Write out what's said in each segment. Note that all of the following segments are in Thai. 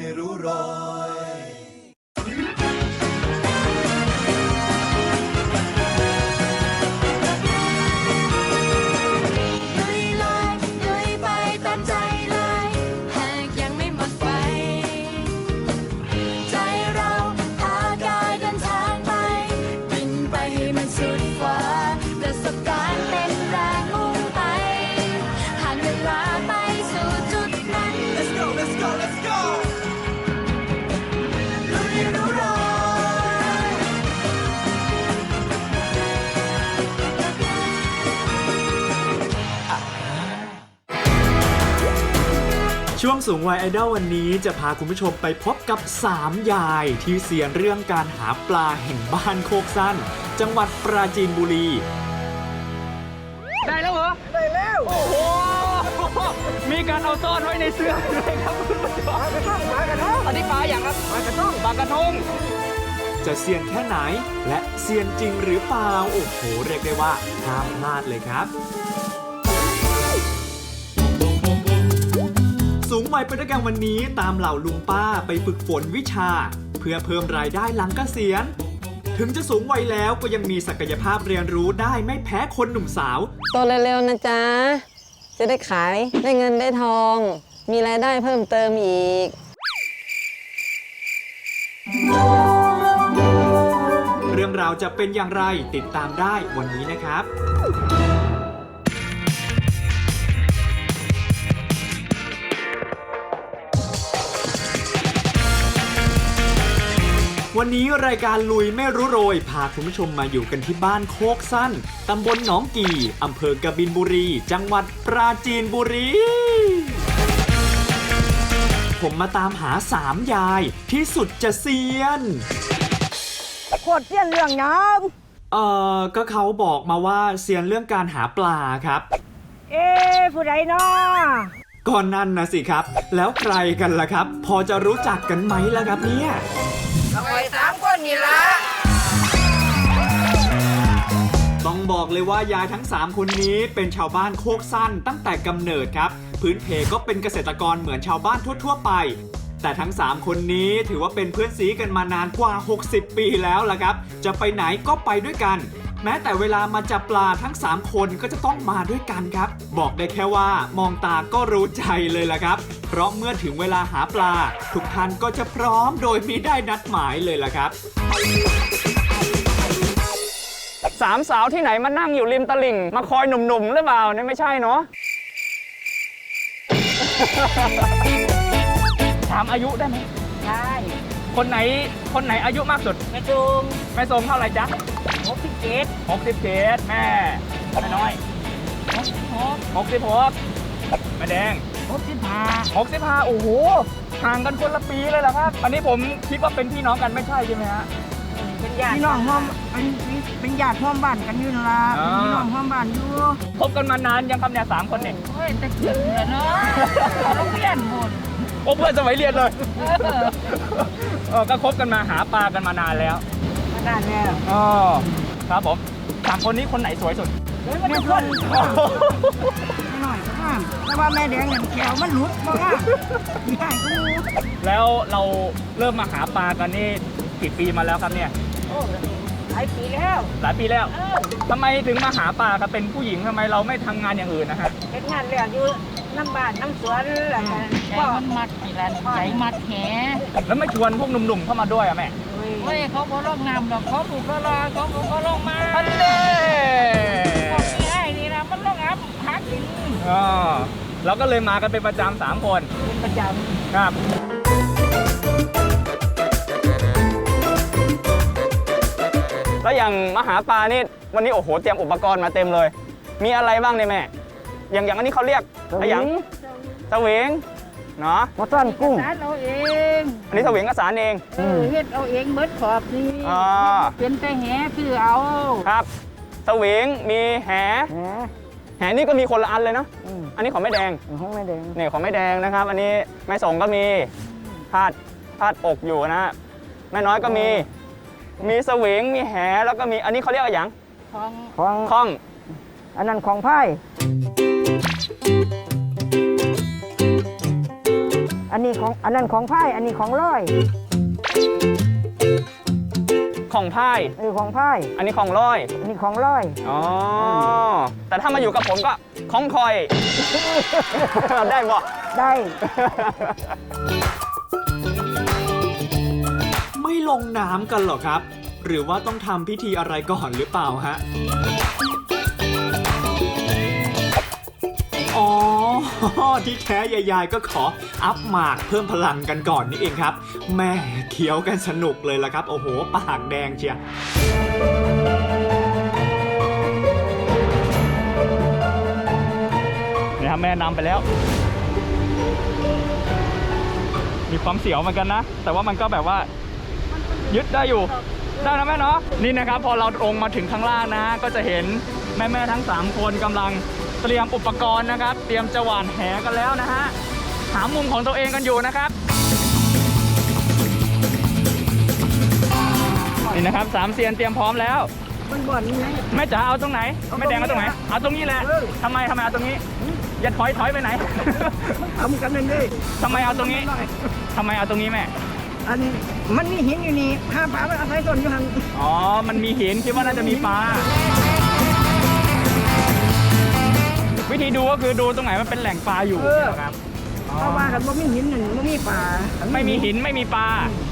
ไม่ ช่วงสูงวัยไอดอลวันนี้จะพาคุณผู้ชมไปพบกับ 3 ยายที่เสียนเรื่องการหาปลาแห่งบ้านโคกสั้น จังหวัดปราจีนบุรี ได้แล้วเหรอ ได้แล้ว โอ้โห มีการเอาซ่อนไว้ในเสื้อด้วยครับคุณผู้ชมปลากระทงปลากระทงอันนี้ปลาอย่างครับปลากระทงปลากระทงจะเซียนแค่ไหน และเซียนจริงหรือเปล่า โอ้โห เรียกได้ว่าห้ามพลาดเลยครับ วัยไปด้วยกันวันนี้ตามเหล่าลุงป้าไปฝึกฝนวิชา เพื่อเพิ่มรายได้หลังเกษียณ ถึงจะสูงวัยแล้วก็ยังมีศักยภาพเรียนรู้ได้ไม่แพ้คนหนุ่มสาว โตเร็วๆนะจ๊ะ จะได้ขายได้เงินได้ทอง มีรายได้เพิ่มเติมอีก เรื่องราวจะเป็นอย่างไรติดตามได้วันนี้นะครับ วันนี้รายการลุยไม่รู้โรย พาคุณผู้ชมมาอยู่กันที่บ้านโคกสั้น ตำบลหนองกี่ อำเภอกบินบุรี จังหวัดปราจีนบุรี ผมมาตามหาสามยายที่สุดจะเซียน โคตรเสี้ยนเรื่องน้เอ่อ ก็เขาบอกมาว่าเซียนเรื่องการหาปลาครับำเอ๊ะผู้ใดเนาะก่อนนั่นนะสิครับ แล้วใครกันล่ะครับ พอจะรู้จักกันไหมล่ะครับเนี่ย ต้องบอกเลยว่ายายทั้ง 3 คนนี้เป็นชาวบ้านโคกสั้นตั้งแต่กำเนิดครับ พื้นเพก็เป็นเกษตรกรเหมือนชาวบ้านทั่ว ๆ ไป แต่ทั้ง 3 คนนี้ถือว่าเป็นเพื่อนซีกันมานานกว่า 60 ปีแล้วล่ะครับ จะไปไหนก็ไปด้วยกัน แม้แต่เวลามาจับปลาทั้ง 3 คนก็จะต้องมาด้วยกันครับ บอกได้แค่ว่ามองตาก็รู้ใจเลยล่ะครับ เพราะเมื่อถึงเวลาหาปลา ทุกท่านก็จะพร้อมโดยมีได้นัดหมายเลยล่ะครับสามสาวที่ไหนมานั่งอยู่ริมตลิ่ง มาคอยหนุ่มๆหรือเปล่าเนี่ยไม่ใช่เนาะถามอายุได้ไหมได้ คนไหนคนไหนอายุมากสุดกระจุงแม่ทรงเท่าไหร่จ๊ะ หกสิบเจ็ด67แม่แม่น้อยหกสิบหก66แม่แดงหกสิบห้า65โอ้โหห่างกันคนละปีเลยเหรอครับ อันนี้ผมคิดว่าเป็นพี่น้องกันไม่ใช่ใช่ไหมฮะ เป็นญาติพี่น้องห้อมเป็นเป็นญาติห้อมบ้านกันอยู่นั่นล่ะอ่าพี่น้องห้อมบ้านอยู่คบกันมานานยังครับเนี่ยสามคนเนี่ยเฮ้ยแต่เกิดเหรอเนาะเราเปลี่ยนหมดโอ้เพื่อนสมัยเรียนเลยเออก็คบกันมาหาปลากันมานานแล้ว มานานแล้วอ๋อ ครับผมสามคนนี้คนไหนสวยสุดเฮ้ยมันทุกคนไม่หน่อยก็ห้ามแต่ว่าแม่แดงเงินแขวมันหลุดบ่ง่ายง่ายกูแล้วเราเริ่มมาหาปลากันนี่กี่ปีมาแล้วครับเนี่ยโอ้หลายปีแล้ว หลายปีแล้วเออทำไมถึงมาหาปลากันเป็นผู้หญิงทำไมเราไม่ทำงานอย่างอื่นนะฮะเป็นงานเลี้ยงอยู่น้ำบ้านน้ำสวนอะไรใจมันมัดนี่ละใจมัดแหแล้วไม่ชวนพวกหนุ่มๆเข้ามาด้วยอะแม่เฮ้ยเขาบ่ลงน้ำดอกเขาถูกก็รอเขาบ่ก็ลงมาอันเน่พวกนี้ไอ้นี่นะมันลงน้ำหากินอ๋อเราก็เลยมากันเป็นประจำสามคนเป็นประจครับ แล้วอย่างมาหาปลานี่วันนี้โอ้โหเตรียมอุปกรณ์มาเต็มเลย มีอะไรบ้างเนี่ยแม่ อย่างอย่างอันนี้เขาเรียกำอะไรอย่างสวิง เนาะมาต้อนกุ้งสารเอาเองอันนี้สวิงกสารเอง เออเฮ็ดเอาเองเบิดขอบนี่อ่า เป็นแต่แหคือเอาครับสวิงมีแหแหมแหนี่ก็มีคนละอันเลยเนาะอืมอันนี้ของแม่แดงห้องแม่แดงนี่ของแม่แดงนะครับ อันนี้แม่ส่งก็มีพาดพาดอกอยู่นะฮะแม่น้อยก็มี มีสวิงมีแหแล้วก็มีอันนี้เขาเรียกอะไรอย่างของของข้องอันนั้นของไพ่ นนนี้ของอันนั้นของไพ่อันนี้ของร้อยของพายเออของไพ่อันนี้ของร้อย อันนี้ของร้อย อ๋อ แต่ถ้ามาอยู่กับผมก็ของคอย ได้บ่ได้ ไม่ลงน้ำกันเหรอครับ หรือว่าต้องทำพิธีอะไรก่อนหรือเปล่าฮะ ที่แท้ยายๆก็ขออัพหมากเพิ่มพลังกันก่อนนี่เองครับ แม่เคี้ยวกันสนุกเลยละครับ โอ้โห ปากแดงเชียนะครับแม่นำไปแล้ว มีความเสียวเหมือนกันนะ แต่ว่ามันก็แบบว่ายึดได้อยู่ ได้นะแม่เนาะนี่นะครับ พอเราลงมาถึงข้างล่างนะ ก็จะเห็นแม่แม่ๆทั้ง 3 คนกำลัง เตรียมอุปกรณ์นะครับ เตรียมจะหว่านแหกันแล้วนะฮะหามุมของตัวเองกันอยู่นะครับนี่นะครับสามเซียนเตรียมพร้อมแล้วมันบ่อนนี่ไง แม่จ๋าเอาตรงไหนแม่แดงเอาตรงไหน เอาตรงนี้แหละเออ ทำไมทำไมเอาตรงนี้ อย่าถอยถอยไปไหน ทำกันนั่นเลยทำไมเอาตรงนี้ทำไมเอาตรงนี้แม่อันนี้มันมีหินอยู่นี่ห้าปลามันอาศัยต้นอยู่หันอ๋อมันมีหินคิดว่าน่าจะมีปลา วิธีดูก็คือดูตรงไหนมันเป็นแหล่งปลาอยู่นะครับเพราะว่ากันว่ามีหินนั่นมันมีปลาไม่มีหินไม่มีปลา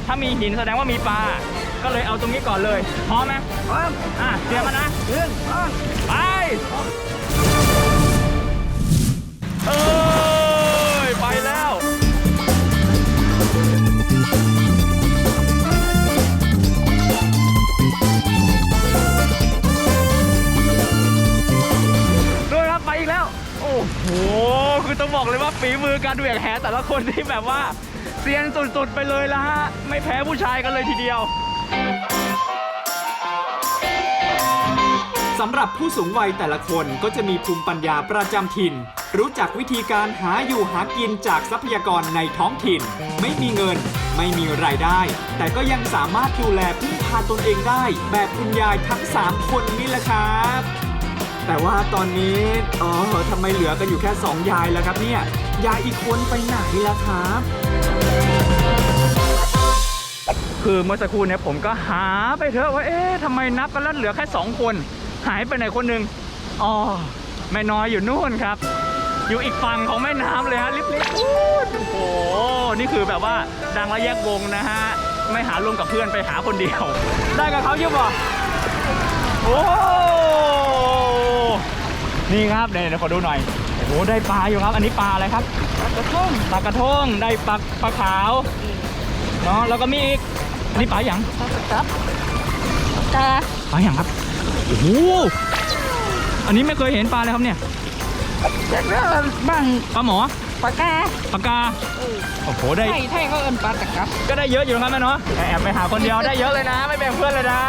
ถ้ามีหินแสดงว่ามีปลา ก็เลยเอาตรงนี้ก่อนเลยพร้อมไหมพร้อมอะเตรียมมานะ เรื่องพร้อม ไป เอ้ย ต้องบอกเลยว่าฝีมือการดูอย่างแหแต่ละคนที่แบบว่าเซียนสุดๆไปเลยละฮะ ไม่แพ้ผู้ชายกันเลยทีเดียวสำหรับผู้สูงวัยแต่ละคนก็จะมีภูมิปัญญาประจำถิ่น รู้จักวิธีการหาอยู่หากินจากทรัพยากรในท้องถิ่น ไม่มีเงิน ไม่มีรายได้ แต่ก็ยังสามารถดูแลพึ่งพาตนเองได้ แบบคุณยายทั้ง 3 คนนี่แหละครับ แต่ว่าตอนนี้อ๋อทำไมเหลือกันอยู่แค่ 2 ยายแล้วครับเนี่ย ยายอีกคนไปไหนล่ะครับ คือเมื่อสักครู่เนี่ยผมก็หาไปเถอะว่าเอ๊ะทำไมนับกันแล้วเหลือแค่ 2 คน หายไปไหนคนหนึ่งอ๋อแม่น้อยอยู่นู่นครับ อยู่อีกฝั่งของแม่น้ำเลยฮะลิบลิบอู้โอ้โหนี่คือแบบว่าดังและแยกวงนะฮะไม่หารวมกับเพื่อนไปหาคนเดียว ได้กับเขาเยอะป่ะโอ้ นี่ครับเดี๋ยวเดี๋ยวขอดูหน่อยโอ้โหได้ปลาอยู่ครับ อันนี้ปลาอะไรครับปลากระทงปลากระทงได้ปลาปลาขาวเนาะแล้วก็มีอีกอันนี้ปลาอย่างครับตาปลาอย่างครับโอ้โหอันนี้ไม่เคยเห็นปลาเลยครับเนี่ยจากนั้นบ้างปลาหมอปากกาปลากาโอ้โหได้ไทยไทยเขาเอิ้นปลาตะกับก็ได้เยอะอยู่นะครับแม่เนาะแอบไปหาคนเดียวได้เยอะเลยนะ ไม่แบ่งเพื่อนเลยนะ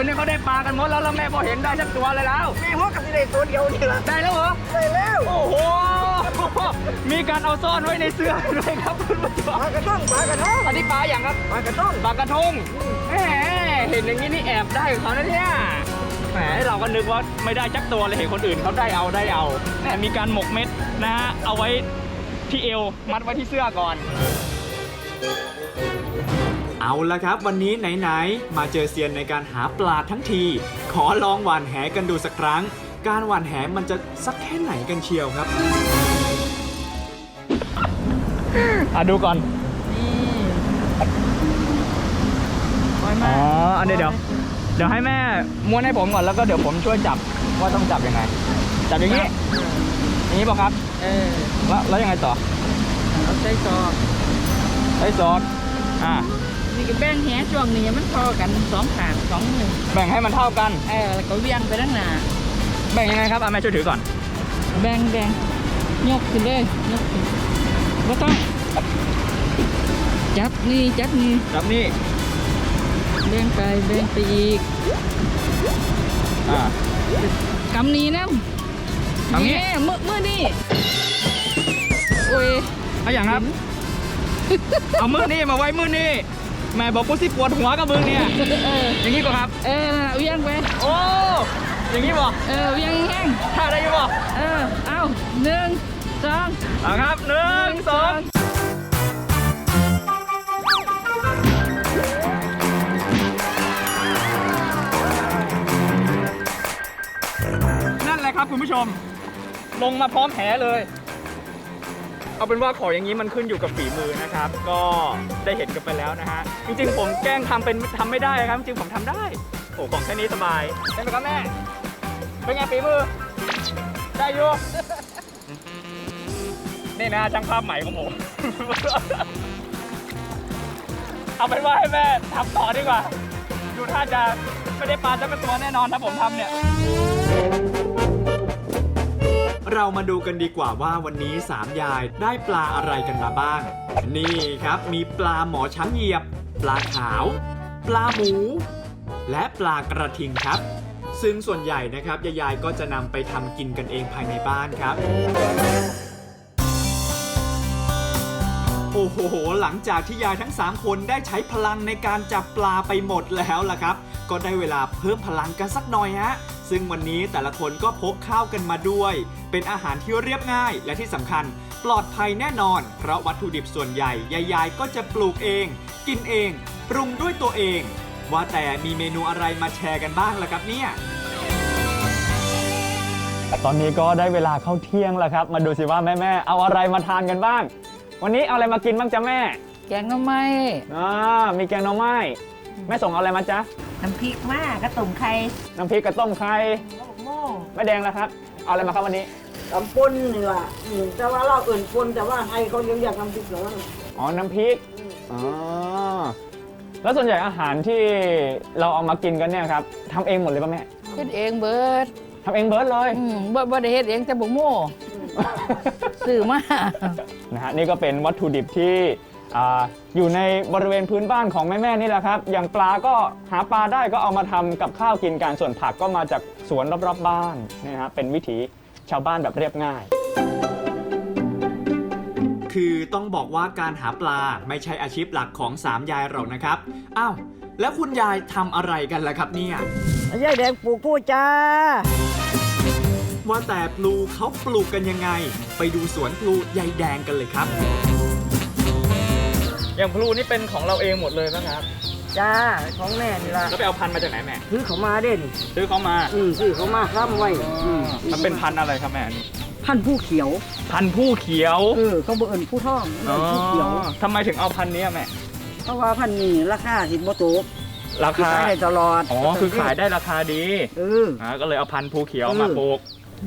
อื่นเนี่ยเขาได้ปลากันหมดแล้วแล้วแม่พอเห็นได้สักตัวเลยแล้วแม่หัวกับที่ได้ตัวเดียวนี่ละได้แล้วเหรอ ได้แล้ว โอ้โห มีการเอาซ่อนไว้ในเสื้อด้วยครับคุณผู้ชปมลากระทงปลากระทงอันนี้ปลาอย่างครับปลากระทงปลากระทงแหมเห็นอย่างนี้นี่แอบได้ของเขานะเนี่ยแหมเราก็นึกว่าไม่ได้จักตัวเลยเห็นคนอื่นเขาได้เอาได้เอาแหมมีการหมกเม็ดนะฮะเอาไว้ที่เอวมัดไว้ที่เสื้อก่อน เอาละครับ วันนี้ไหนๆ มาเจอเซียนในการหาปลาทั้งที ขอลองหว่านแหกันดูสักครั้ง การหว่านแหมันจะสักแค่ไหนกันเชียวครับ อะดูก่อนนี่ปล่อยอ๋มาออันนี้เดี๋ยวเดี๋ยวให้แม่ม้วนให้ผมก่อนแล้วก็เดี๋ยวผมช่วยจับว่าต้องจับยังไง จับอย่างนี้ อย่างนี้ป่ะครับ เออแล้วแล้วยังไงต่อ เอาใส่ซอกใช้ซอสอ่า นี่ก็แบ่งแหช่วงนี้มันพอกันสองขางสองมือแบ่งให้มันเท่ากัน เออแล้วก็เวียงไปด้านหน้าแบ่งยังไงครับอะแม่ช่วยถือก่อน แบ่งแบ่งยกขึ้นเลยยกขึ้นบ่ต้องจับนี่จับนี่จับนี่แบ่งไปแบ่งไปอีกอ่ากำนี้นะทำงี้เย้มือมือนี่โอ้ยเอาอย่างครับ เอามือนี่มาไว้มือนี่ แม่บอกกูสิปวดหัวกับมึงเนี่ย เออ อย่างนี้ก็ครับ เออนั่นน่ะเวียงไป โอ้ อย่างนี้บ่เออเวียงแห้งท่าได้ยังบ่เออ เอาหนึ่งสองเอาครับหนึ่งสองนั่นแหละครับคุณผู้ชม ลงมาพร้อมแหเลย เอาเป็นว่าขออย่างนี้มันขึ้นอยู่กับฝีมือนะครับ ก็ได้เห็นกันไปแล้วนะฮะ จริงๆ ผมแกล้งทำเป็นทำไม่ได้ครับ จริงๆผมทำได้โอ้ของแค่นี้สบายใช่ไหมครับแม่ เป็นไงฝีมือ ได้อยู่นี่นะช่างภาพใหม่ของผมเอาเป็นว่าให้แม่ทำต่อดีกว่า ดูท่าจะไม่ได้ปลาจะเป็นตัวแน่นอนถ้าผมทำเนี่ย เรามาดูกันดีกว่าว่าวันนี้สามยายได้ปลาอะไรกันมาบ้าง นี่ครับมีปลาหมอช้างเหยียบ ปลาขาว ปลาหมู และปลากระทิงครับ ซึ่งส่วนใหญ่นะครับยายๆก็จะนำไปทำกินกันเองภายในบ้านครับโอ้โห หลังจากที่ยายทั้ง 3 คนได้ใช้พลังในการจับปลาไปหมดแล้วล่ะครับ ก็ได้เวลาเพิ่มพลังกันสักหน่อยฮะ ซึ่งวันนี้แต่ละคนก็พกข้าวกันมาด้วย เป็นอาหารที่เรียบง่ายและที่สำคัญปลอดภัยแน่นอน เพราะวัตถุดิบส่วนใหญ่ยายๆก็จะปลูกเอง กินเอง ปรุงด้วยตัวเอง ว่าแต่มีเมนูอะไรมาแชร์กันบ้างล่ะครับเนี่ย ตอนนี้ก็ได้เวลาเข้าเที่ยงแล้วครับ มาดูสิว่าแม่แม่ๆเอาอะไรมาทานกันบ้าง วันนี้เอาอะไรมากินบ้างจ๊ะแม่แกงหน่อไม้อ่ามีแกงหน่อไม้แม่ส่งเอาอะไรมาจ๊ะ น้ำพริกมากกระตุ่มไข่น้ำพริกกระต้มไข่โม่แม่แดงแล้วครับ เอาอะไรมาครับวันนี้ ตำปนนี่ล่ะอืมแต่ว่าเราเอื่นปนแต่ว่าไทยเขายังอยากทำพริกเหรออ๋อ น้ำพริก อ๋อ แล้วส่วนใหญ่อาหารที่เราเอามากินกันเนี่ยครับทำเองหมดเลยป่ะแม่เฮ็ดเองเบิดทำเองเบิร์ดเลย อืมบ่บ่ได้เฮ็ดเองแต่บ่โม่ซื้อมา นะฮะนี่ก็เป็นวัตถุดิบที่อ่า อยู่ในบริเวณพื้นบ้านของแม่ๆนี่แหละครับ อย่างปลาก็หาปลาได้ก็เอามาทำกับข้าวกินกันส่วนผักก็มาจากสวนรอบๆบ้านนะฮะเป็นวิถีชาวบ้านแบบเรียบง่าย คือต้องบอกว่าการหาปลาไม่ใช่อาชีพหลักของสามยายเรานะครับอ้าวแล้วคุณยายทำอะไรกันล่ะครับเนี่ยยายแดงปลูกผู้จ้าว่าแต่ปลูเขาปลูกกันยังไง ไปดูสวนปลูยายแดงกันเลยครับ อย่างพลูนี่เป็นของเราเองหมดเลยนะครับจ้าของแม่นี่ล่ะแล้วไปเอาพันธุ์มาจากไหนแม่ซื้อเขามาเด่นซื้อเขามาอืมซื้อเขามาค้ำไว้อืมมันเป็นพันธุ์อะไรครับแม่อันนี้พันธุ์ผู้เขียว พันธุ์ผู้เขียวเออเขาบอกเอินผู้ท่องเอิ้นผู้เขียว ทำไมถึงเอาพันธุ์นี้อะแม่เพราะว่าพันธุ์นี้ราคาสิบโมโตกราขายคาได้ตลอดอ๋อคือขายได้ราคาดีเอออ่าก็เลยเอาพันธุ์ภูเขียวเออมาปลูก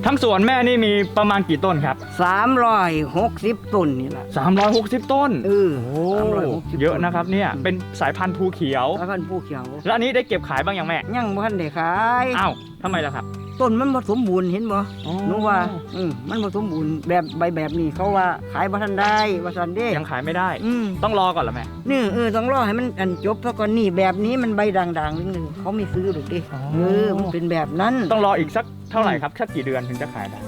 ทั้งสวนแม่นี่มีประมาณกี่ต้นครับ สามร้อยหกสิบต้นนี่แหละ360 ต้นเออโอ้สามร้อยหกสิบเยอะนะครับเนี่ยอืมเป็นสายพันธุ์ภูเขียว แล้วพันธุ์ผู้เขียวแล้วอันนี้ได้เก็บขายบ้างยังแม่ ยังบ่ทันได้ขาย อ้าวทำไมล่ะครับ ต้นมันบ่สมบูรณ์เห็นบ่อ๋อหนูว่า อืมมันบ่สมบูรณ์แบบใบแบบนี้เขาว่าขายบ่ทันได้ว่าซั่นเด้ยังขายไม่ได้ อืมต้องรอก่อนเหรอแม่นี่เออต้องรอให้มันอันจบซะก่อนนี่แบบนี้มันใบด่างๆนิดนึงเขาไม่ซื้อหรอกดิอ๋อเออมันเป็นแบบนั้น ต้องรออีกสักเท่าไหร่ครับสักกี่เดือนถึงจะขายได้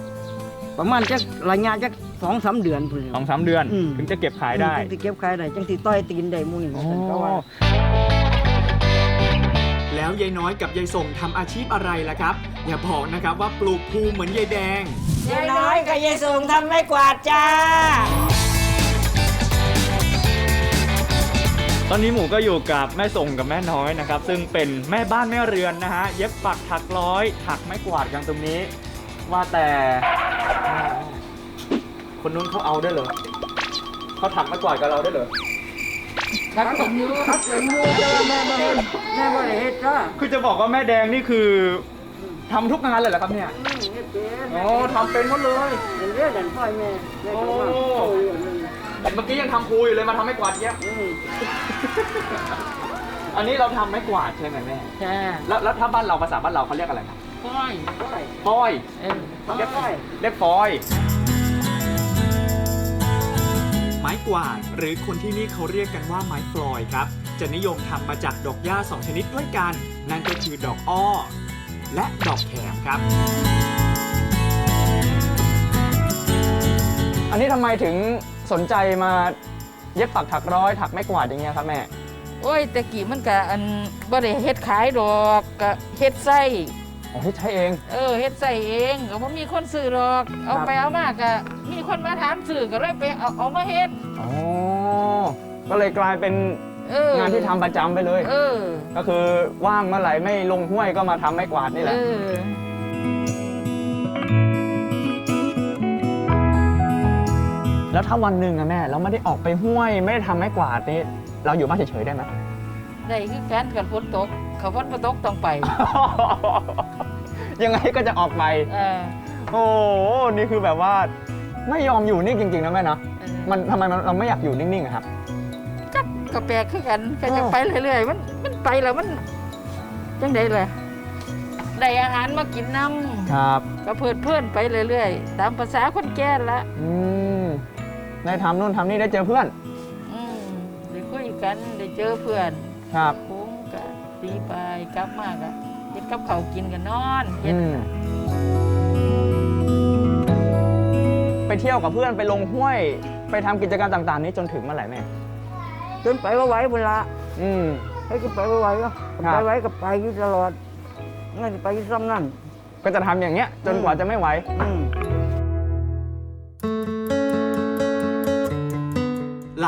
ประมาณจักระยะจัก2-3เดือนพุ่นสองสามเดือนอืม ถึงจะเก็บขายได้จังสิเก็บขายได้จังสิต้อยตีนได้หมู่นี่อ๋อว่าซั่นเขาว่า แล้วยายน้อยกับยายส่งทำอาชีพอะไรล่ะครับ อย่าบอกนะครับว่าปลูกภูเหมือนยายแดง ยายน้อยกับยายส่งทำไม่กวาดจ้า ตอนนี้หมูก็อยู่กับแม่ส่งกับแม่น้อยนะครับ ซึ่งเป็นแม่บ้านแม่เรือนนะฮะ เย็บปักถักร้อย ถักไม้กวาดกันตรงนี้ ว่าแต่คนนู้นเขาเอาได้เหรอเขาถักไม้กวาดกับเราได้เหรอ ครับผมอยู่ครับผมอยู่แต่ว่าแม่บ่เฮ็ดแม่บ่ได้เฮ็ดจ้าคือจะบอกว่าแม่แดงนี่คือทำทุกงานเลยเหรอครับเนี่ยอืมเฮ็ดเป็นอ๋อทำเป็นหมดเลยเป็นเรื่องดันพ่อยแม่แม่ก็ว่าโอ้โอ้ยอันนี้เมื่อกี้ยังทำครูอยู่เลยมาทำไม้กวาดเนี้ย อืมอันนี้เราทำไม้กวาดใช่ไหมแม่ จ้าแล้วแล้วถ้าบ้านเราภาษาบ้านเราเขาเรียกอะไรครับก้อยพ่อยฟอย เออ เรียกพ่อย เรียกฟอย ไม้กวาด หรือคนที่นี่เขาเรียกกันว่าไม้ฟลอยครับ จะนิยมทำมาจากดอกหญ้าสองชนิดด้วยกัน นั่นก็คือดอกอ้อ และดอกแขมครับ อันนี้ทำไมถึงสนใจมาเย็บปักถักร้อยถักไม้กวาดอย่างเงี้ยครับแม่โโอ้ยแต่กี้มันก็อันบ่ได้เฮ็ดขายดอกก็เฮ็ดไส้ อ๋อที่ใช้เอง เออเฮ็ดใส่เองก็บ่มีคนซื้อหรอก เอาไปเอามาก็มีคนมาถามซื้อก็เลยไปเอาเอามาเฮ็ดอ๋อ ก็เลยกลายเป็นเอองานที่ทำประจำไปเลย เออ ก็คือว่างเมื่อไหร่ไม่ลงห้วยก็มาทำไม้กวาดนี่แหเอละ อ แล้วถ้าวันหนึ่งอะแม่ เราไม่ได้ออกไปห้วย ไม่ได้ทำไม้กวาดนี่เราอยู่บ้านเฉยๆได้ไหม ได้คือการกันฝนตกเขาฝนบ่ตกต้องไป ยังไงก็จะออกไป เออ โอ้โหนี่คือแบบว่าไม่ยอมอยู่นิ่งจริง ๆ นะแม่เนาะเออ มันทำไมมันเราไม่อยากอยู่นิ่งๆอะครับ ก็ก็แปลกคือกันก็จะอ้าวไปเรื่อยๆ มันมันไปแล้วมันจังได๋ล่ะได้อาหารมากินน้ำครับก็เพิ่นเพื่อนไปเรื่อยๆ ตามภาษาคนแก่ละอืมได้ทำนู่นทำนี่ได้เจอเพื่อน อืมได้คุยกันได้เจอเพื่อนครับ คุ้มกะตีไปกลับมากะ เฮ็ดกับเขาวกินกันนอนเฮ็ดอืมไปเที่ยวกับเพื่อนไปลงห้วย ไปทำกิจกรรมต่าง ๆ นี้จนถึงเมื่อไหร่แม่จนไปว่าไหว้เวลาอืม ให้ก็ไปว่าไหว้ก็ครับ ไปไหว้ก็ไปอยู่ตลอดงั้นไปอยู่ซ้ำนั่นก็จะทำอย่างเงี้ยจนกว่าจะไม่ไหว อืม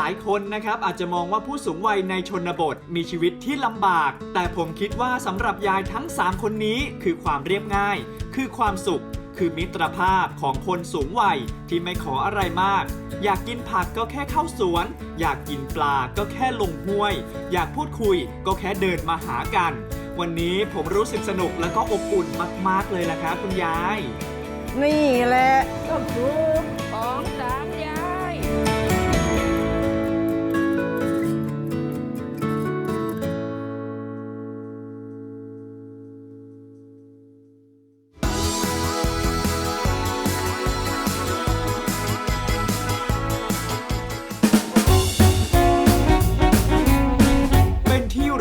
หลายคนนะครับอาจจะมองว่าผู้สูงวัยในชนบทมีชีวิตที่ลำบาก แต่ผมคิดว่าสำหรับยายทั้ง 3 คนนี้คือความเรียบง่าย คือความสุข คือมิตรภาพของคนสูงวัยที่ไม่ขออะไรมาก อยากกินผักก็แค่เข้าสวน อยากกินปลาก็แค่ลงห้วย อยากพูดคุยก็แค่เดินมาหากัน วันนี้ผมรู้สึกสนุกและก็อบอุ่นมาก ๆเลยล่ะครับคุณยาย นี่แหละก็สูงของสาม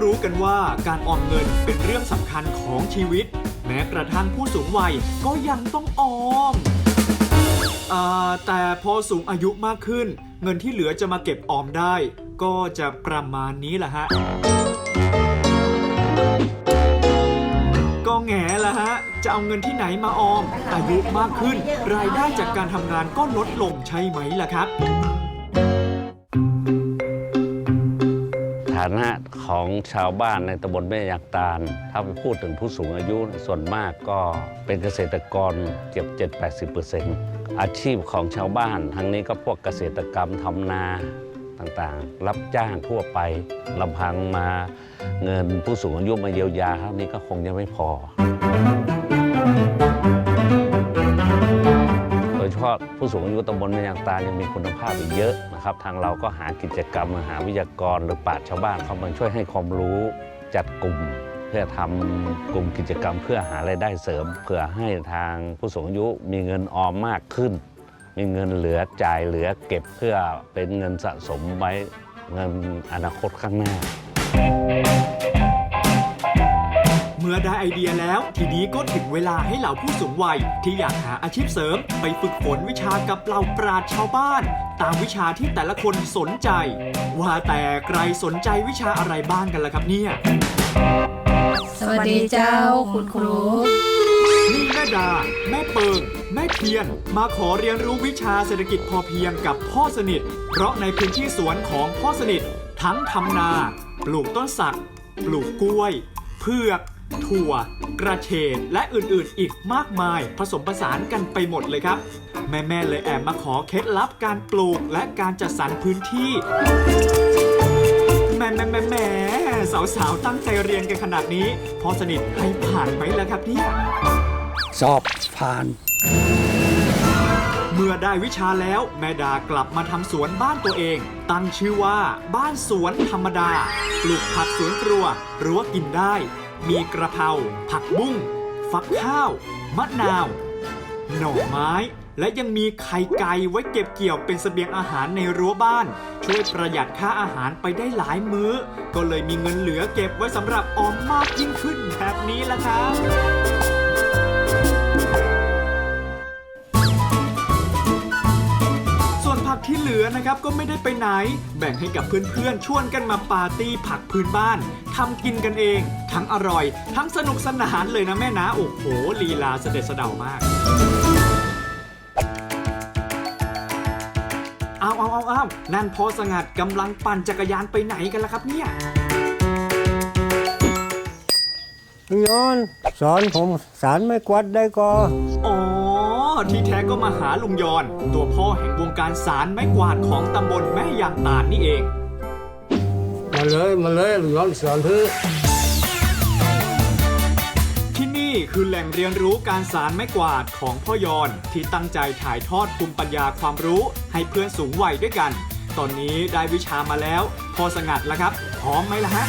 รู้กันว่าการออมเงินเป็นเรื่องสำคัญของชีวิต แม้กระทั่งผู้สูงวัยก็ยังต้องออมอ่าแต่พอสูงอายุมากขึ้น เงินที่เหลือจะมาเก็บออมได้ ก็จะประมาณนี้แหละฮะ ก็แง่ละฮะ จะเอาเงินที่ไหนมาออม อายุมากขึ้น รายได้จากการทำงานก็ลดลงใช่ไหมล่ะครับ นะของชาวบ้านในตำบลแม่ยางตาล ถ้าไปพูดถึงผู้สูงอายุส่วนมากก็เป็นเกษตรกรเกือบ7-80%อาชีพของชาวบ้าน ทั้งนี้ก็พวกเกษตรกรรมทำนาต่างๆ รับจ้างทั่วไปลำพังมาเงินผู้สูงอายุมาเยียวยาเท่านี้ก็คงยังไม่พอ ยเฉพาะผู้สูงอายุตำบลแม่ยางตายังมีคุณภาพอีกเยอะนะครับ ทางเราก็หากิจกรรมหาวิทยากรหรือปราชญ์ชาวบ้านเข้ามาช่วยให้ความรู้จัดกลุ่ม เพื่อทำกลุ่มกิจกรรมเพื่อหารายได้เสริมเพื่อให้ทางผู้สูงอายุมีเงินออมมากขึ้น มีเงินเหลือจ่ายเหลือเก็บเพื่อเป็นเงินสะสมไว้เงินอนาคตข้างหน้า มื่อได้ไอเดียแล้ว ทีนี้ก็ถึงเวลาให้เหล่าผู้สูงวัย ที่อยากหาอาชีพเสริม ไปฝึกฝนวิชากับเหล่าปราชญ์ชาวบ้าน ตามวิชาที่แต่ละคนสนใจ ว่าแต่ใครสนใจวิชาอะไรบ้างกันล่ะครับเนี่ยสวัสดีเจ้าคุณครู นี่แม่ดา แม่เปิง แม่เพียน มาขอเรียนรู้วิชาเศรษฐกิจพอเพียงกับพ่อสนิท เพราะในพื้นที่สวนของพ่อสนิท ทั้งทำนา ปลูกต้นสัก ปลูกกล้วยเผือก ถั่ว กระเฉดและอื่นๆ อีกมากมาย ผสมผสานกันไปหมดเลยครับ แม่ๆเลยแอบมาขอเคล็ดลับการปลูกและการจัดสรรพื้นที่แหม่แหม่แหม่แหม่สาวๆ ตั้งใจเรียนกันขนาดนี้ พอสนิทให้ผ่านไหมล่ะครับเนี่ย สอบผ่าน เมื่อได้วิชาแล้ว แม่ดากลับมาทำสวนบ้านตัวเอง ตั้งชื่อว่า บ้านสวนธรรมดา ปลูกผักสวนครัวรั้วกินได้ มีกระเพราผักบุ้ง ฟักข้าว มะนาว หน่อไม้ และยังมีไข่ไก่ไว้เก็บเกี่ยวเป็นเสบียงอาหารในรั้วบ้าน ช่วยประหยัดค่าอาหารไปได้หลายมื้อ ก็เลยมีเงินเหลือเก็บไว้สำหรับออมมากยิ่งขึ้นแบบนี้ละครับ อนะครับก็ไม่ได้ไปไหน แบ่งให้กับเพื่อนๆ ชวนกันมาปาร์ตี้ผักพื้นบ้านทำกินกันเอง ทั้งอร่อย ทั้งสนุกสนานเลยนะแม่นะโอ้โหลีลาเสด็จเสดามากเอาเอาเอาเอานั่นพอสงัดกำลังปั่นจักรยานไปไหนกันล่ะครับเนี่ยย้อนสอนผมสารไม่กวาดได้ก็อ๋อ ที่แท้ก็มาหาลุงยอน ตัวพ่อแห่งวงการสารไม้กวาดของตำบลแม่ยางตาลนี่เอง มาเลยมาเลยย้อนสอนเพื่อที่นี่คือแหล่งเรียนรู้การสารไม้กวาดของพ่อยอน ที่ตั้งใจถ่ายทอดภูมิปัญญาความรู้ให้เพื่อนสูงวัยด้วยกัน ตอนนี้ได้วิชามาแล้ว พอสงัดแล้วครับพร้อมไหมล่ะฮะ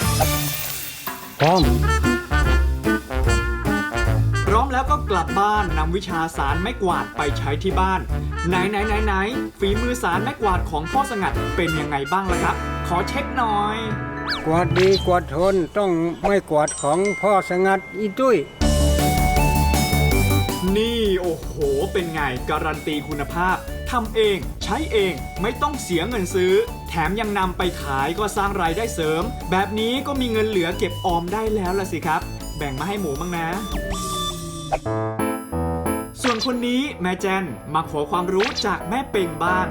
พร้อมพร้อม แล้วก็กลับบ้านนำวิชาสารไม้กวาดไปใช้ที่บ้าน ไหนไหนไหนไหนฝีมือสารไม้กวาดของพ่อสงัดเป็นยังไงบ้างล่ะครับ ขอเช็คหน่อย กวาดดีกวาดทนต้องไม่กวาดของพ่อสงัดอีตุ้ยนี่โอ้โห เป็นไงการันตีคุณภาพทำเองใช้เองไม่ต้องเสียเงินซื้อ แถมยังนำไปขายก็สร้างรายได้เสริม แบบนี้ก็มีเงินเหลือเก็บออมได้แล้วล่ะสิครับ แบ่งมาให้หมูบ้างนะ ส่วนคนนี้แม่แจนมาขอความรู้จากแม่เป่งบ้าง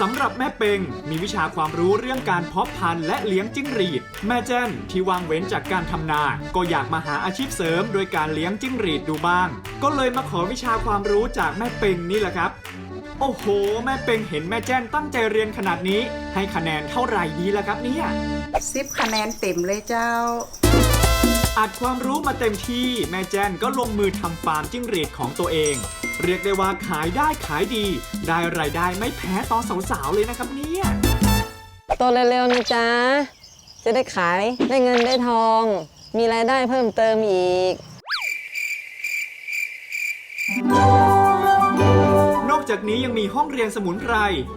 สำหรับแม่เปงมีวิชาความรู้เรื่องการเพาะพันธุ์และเลี้ยงจิ้งหรีด แม่แจ้นที่วางเว้นจากการทำนา ก็อยากมาหาอาชีพเสริมโดยการเลี้ยงจิ้งหรีดดูบ้าง ก็เลยมาขอวิชาความรู้จากแม่เปงนี่แหละครับ โอ้โห แม่เปงเห็นแม่แจ้นตั้งใจเรียนขนาดนี้ ให้คะแนนเท่าไหร่ดีล่ะครับเนี่ยสิบคะแนนเต็มเลยเจ้า อัดความรู้มาเต็มที่แม่แจ้นก็ลงมือทำฟาร์มจิ้งหรีดของตัวเอง เรียกได้ว่าขายได้ขายดี ได้รายได้ไม่แพ้ตอนสาวๆเลยนะครับเนี่ยโตเร็วๆนะจ๊ะ จะได้ขายได้เงินได้ทอง มีรายได้เพิ่มเติมอีก จากนี้ยังมีห้องเรียนสมุนไพร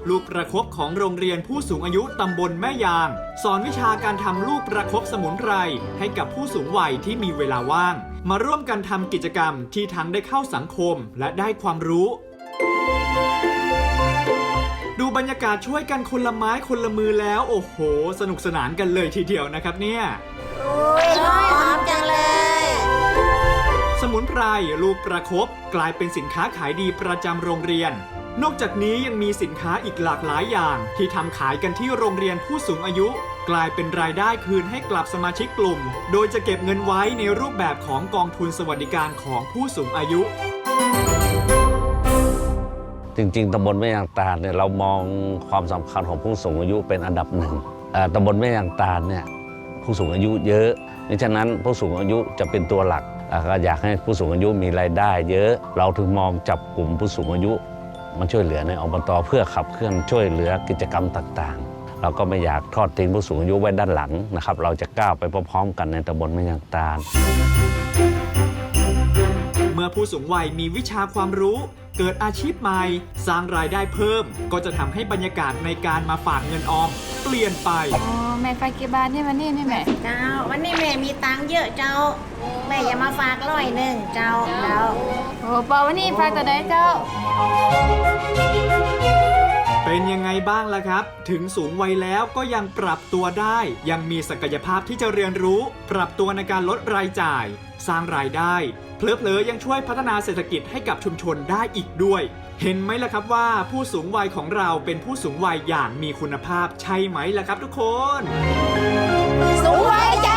ลูกประคบของโรงเรียนผู้สูงอายุตำบลแม่ยาง สอนวิชาการทำลูกประคบสมุนไพรให้กับผู้สูงวัยที่มีเวลาว่าง มาร่วมกันทำกิจกรรมที่ทั้งได้เข้าสังคมและได้ความรู้ดูบรรยากาศช่วยกันคนละไม้คนละมือแล้ว โอ้โห สนุกสนานกันเลยทีเดียวนะครับเนี่ย สมุนไพรลูกประคบกลายเป็นสินค้าขายดีประจำโรงเรียน นอกจากนี้ยังมีสินค้าอีกหลากหลายอย่าง ที่ทำขายกันที่โรงเรียนผู้สูงอายุ กลายเป็นรายได้คืนให้กลับสมาชิกกลุ่ม โดยจะเก็บเงินไว้ในรูปแบบของกองทุนสวัสดิการของผู้สูงอายุ จริงๆตำบลแม่ยางตาลเนี่ยเรามองความสำคัญของผู้สูงอายุเป็นอันดับหนึ่งเอ่อตำบลแม่ยางตาลเนี่ยผู้สูงอายุเยอะดังนั้นผู้สูงอายุจะเป็นตัวหลัก ก็อยากให้ผู้สูงอายุมีรายได้ เยอะเราถึงมองจับกลุ่มผู้สูงอายุมาช่วยเหลือในอบตเพื่อขับเคลื่อนช่วยเหลือกิจกรรมต่างๆ เราก็ไม่อยากทอดทิ้งผู้สูงอายุไว้ด้านหลังนะครับ เราจะก้าวไปพร้อมๆ กันในตำบลแม่ยางตาลเมื่อผู้สูงวัยมีวิชาความรู้ เกิดอาชีพใหม่ สร้างรายได้เพิ่ม ก็จะทำให้บรรยากาศในการมาฝากเงินออม เปลี่ยนไป อ๋อแม่ไฟกี่บาทนี่มันนี่นี่แม่เจ้า วันนี้แม่มีตังค์เยอะเจ้า แม่อย่ามาฝากร้อยหนึ่งเจ้าเจ้า โอ้ปอวันนี้ไฟตัวใดเจ้า เป็นยังไงบ้างล่ะครับ ถึงสูงวัยแล้วก็ยังปรับตัวได้ ยังมีศักยภาพที่จะเรียนรู้ ปรับตัวในการลดรายจ่าย สร้างรายได้ เพลอๆยังช่วยพัฒนาเศรษฐกิจให้กับชุมชนได้อีกด้วย เห็นไหมล่ะครับว่าผู้สูงวัยของเราเป็นผู้สูงวัยอย่างมีคุณภาพใช่ไหมล่ะครับทุกคน สูงไว้ใจ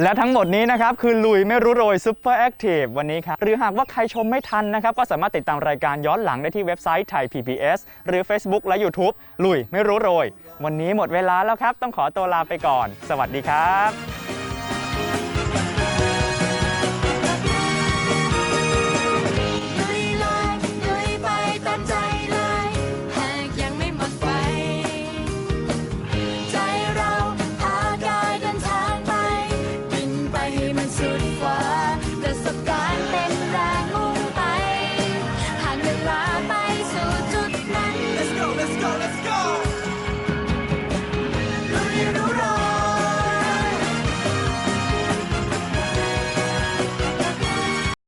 และทั้งหมดนี้นะครับ คือลุยไม่รู้โรยซูเปอร์แอคทีฟวันนี้ครับ หรือหากว่าใครชมไม่ทันนะครับ ก็สามารถติดตามรายการย้อนหลังได้ที่เว็บไซต์ไทย PBS หรือ Facebook และ YouTube ลุยไม่รู้โรย วันนี้หมดเวลาแล้วครับ ต้องขอตัวลาไปก่อน สวัสดีครับ